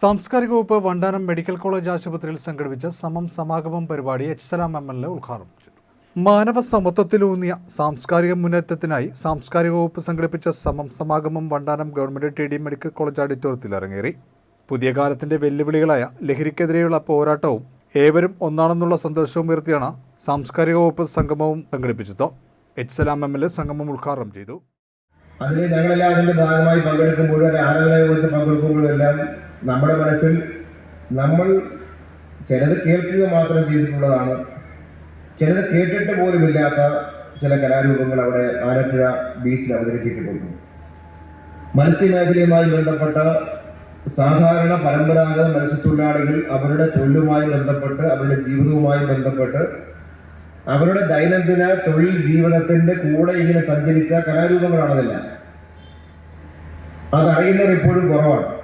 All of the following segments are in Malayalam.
സാംസ്കാരിക വകുപ്പ് വണ്ടാനം മെഡിക്കൽ കോളേജ് ആശുപത്രിയിൽ സംഘടിപ്പിച്ച സമം സമാഗമം പരിപാടി H Salam M L A ഉദ്ഘാടനം ചെയ്തു. മാനവ സമത്വത്തിലൂന്നിയ സാംസ്കാരിക മുന്നേറ്റത്തിനായി സാംസ്കാരിക വകുപ്പ് സംഘടിപ്പിച്ച സമം സമാഗമം Vandanam government T D medical college ഓഡിറ്റോറിയത്തിൽ അരങ്ങേറി. പുതിയ കാലത്തിന്റെ വെല്ലുവിളികളായ ലഹരിക്കെതിരെയുള്ള പോരാട്ടവും ഏവരും ഒന്നാണെന്നുള്ള സന്ദേശവും ഉയർത്തിയാണ് സാംസ്കാരിക വകുപ്പ് സംഗമവും സംഘടിപ്പിച്ചത്. H Salam M L A സംഗമം ഉദ്ഘാടനം ചെയ്തു. അതിൽ ഞങ്ങളെല്ലാം അതിന്റെ ഭാഗമായി പങ്കെടുക്കുമ്പോഴും യോഗത്തിൽ പങ്കെടുക്കുമ്പോഴും എല്ലാം നമ്മുടെ മനസ്സിൽ നമ്മൾ ചിലത് കേൾക്കുക മാത്രം ചെയ്തിട്ടുള്ളതാണ്. ചിലത് കേട്ടിട്ട് പോലുമില്ലാത്ത ചില കലാരൂപങ്ങൾ അവിടെ ആലപ്പുഴ ബീച്ചിൽ അവതരിപ്പിക്കപ്പെട്ടു. മത്സ്യമേഖലയുമായി ബന്ധപ്പെട്ട സാധാരണ പരമ്പരാഗത മത്സ്യത്തൊഴിലാളികൾ അവരുടെ തൊഴിലുമായി ബന്ധപ്പെട്ട് അവരുടെ ജീവിതവുമായി ബന്ധപ്പെട്ട് അവരുടെ ദൈനംദിന തൊഴിൽ ജീവിതത്തിന്റെ കൂടെ ഇങ്ങനെ സഞ്ചരിച്ച കലാരൂപങ്ങളാണതെല്ലാം. അതറിയുന്നവർ ഇപ്പോഴും കുറവാണ്.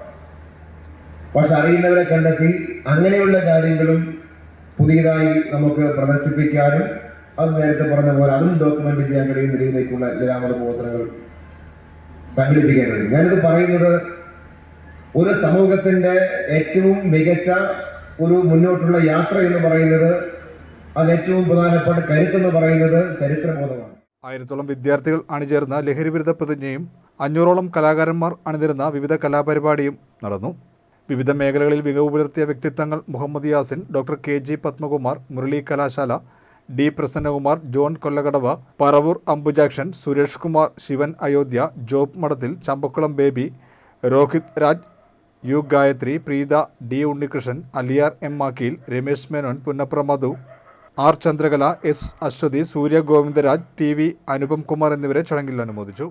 പക്ഷെ അറിയുന്നവരെ കണ്ടെത്തി അങ്ങനെയുള്ള കാര്യങ്ങളും പുതിയതായി നമുക്ക് പ്രദർശിപ്പിക്കാനും അത് നേരത്തെ പറഞ്ഞ പോലെ അതും ഡോക്യുമെന്റ് ചെയ്യാൻ കഴിയുന്ന രീതിയിലേക്കുള്ള ലലാമല പ്രവർത്തനങ്ങൾ സംഘടിപ്പിക്കാൻ കഴിയും ഞാനിത് പറയുന്നത് ഒരു സമൂഹത്തിന്റെ ഏറ്റവും മികച്ച ഒരു മുന്നോട്ടുള്ള യാത്ര എന്ന് പറയുന്നത് അത് ഏറ്റവും പ്രധാനപ്പെട്ട കരുത്തെന്ന് പറയുന്നത് ചരിത്രബോധമാണ്. ആയിരത്തോളം വിദ്യാർത്ഥികൾ അണിചേർന്ന ലഹരിവിരുദ്ധ പ്രതിജ്ഞയും അഞ്ഞൂറോളം കലാകാരന്മാർ അണിനിരുന്ന വിവിധ കലാപരിപാടിയും നടന്നു. വിവിധ മേഖലകളിൽ മികവ് പുലർത്തിയ വ്യക്തിത്വങ്ങൾ Muhammad Yasin doctor K G Padmakumar Murali Kalashala D Prasannakumar John Kollakadavu Paravur Ambujakshan Suresh Kumar Sivan Ayodhya Job Madathil Champakkulam Baby Rohit Raj U Gayathri Preetha D Unnikrishnan Aliyar M Makkeel Ramesh Menon Punnapra Madhu R Chandrakala S Aswathy Surya Govindaraj T V Anupam Kumar എന്നിവരെ ചടങ്ങിൽ അനുമോദിച്ചു.